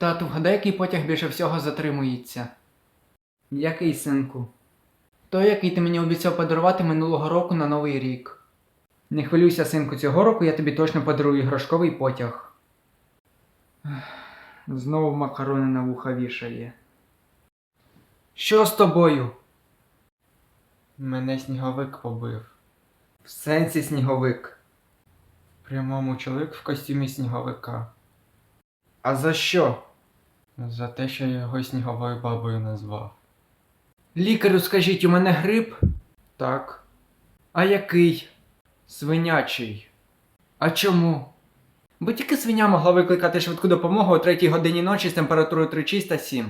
Тату, вгадай, який потяг більше всього затримується. Який, синку? Той, який ти мені обіцяв подарувати минулого року на Новий рік. Не хвилюйся, синку, цього року я тобі точно подарую іграшковий потяг. Знову макарони на вуха вішає. Що з тобою? Мене сніговик побив. В сенсі сніговик. Прямому чоловік в костюмі сніговика. А за що? За те, що я його сніговою бабою назвав. Лікарю, скажіть, у мене грип? Так. А який? Свинячий. А чому? Бо тільки свиня могла викликати швидку допомогу о третій годині ночі з температурою 3,6 та 7.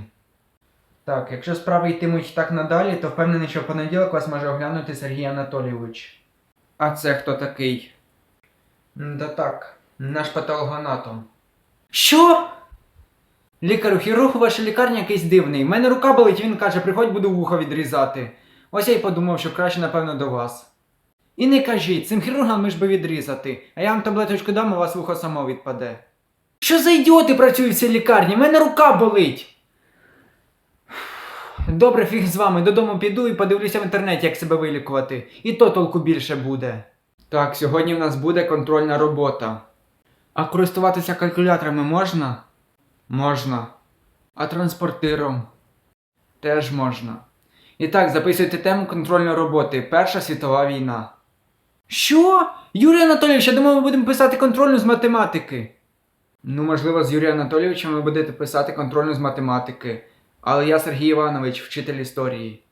Так, якщо справи йтимуть так надалі, то впевнений, що в понеділок вас може оглянути Сергій Анатолійович. А це хто такий? Да так, наш патологоанатом. Що? Лікарю, хірург у вашій лікарні якийсь дивний. У мене рука болить, він каже, приходь буду вухо відрізати. Ось я й подумав, що краще, напевно, до вас. І не кажіть, цим хірургам ми ж би відрізати, а я вам таблеточку дам, у вас вухо само відпаде. Що за ідіоти працюють в цій лікарні? У мене рука болить. Добре, фіг з вами, додому піду і подивлюся в інтернеті, як себе вилікувати. І то толку більше буде. Так, сьогодні в нас буде контрольна робота. А користуватися калькуляторами можна? Можна. А транспортиром? Теж можна. І так, записуйте тему контрольної роботи Перша світова війна. Що? Юрій Анатолійович, я думав, ми будемо писати контрольну з математики. Ну, можливо, з Юрієм Анатолійовичем ви будете писати контрольну з математики. Але я Сергій Іванович, вчитель історії.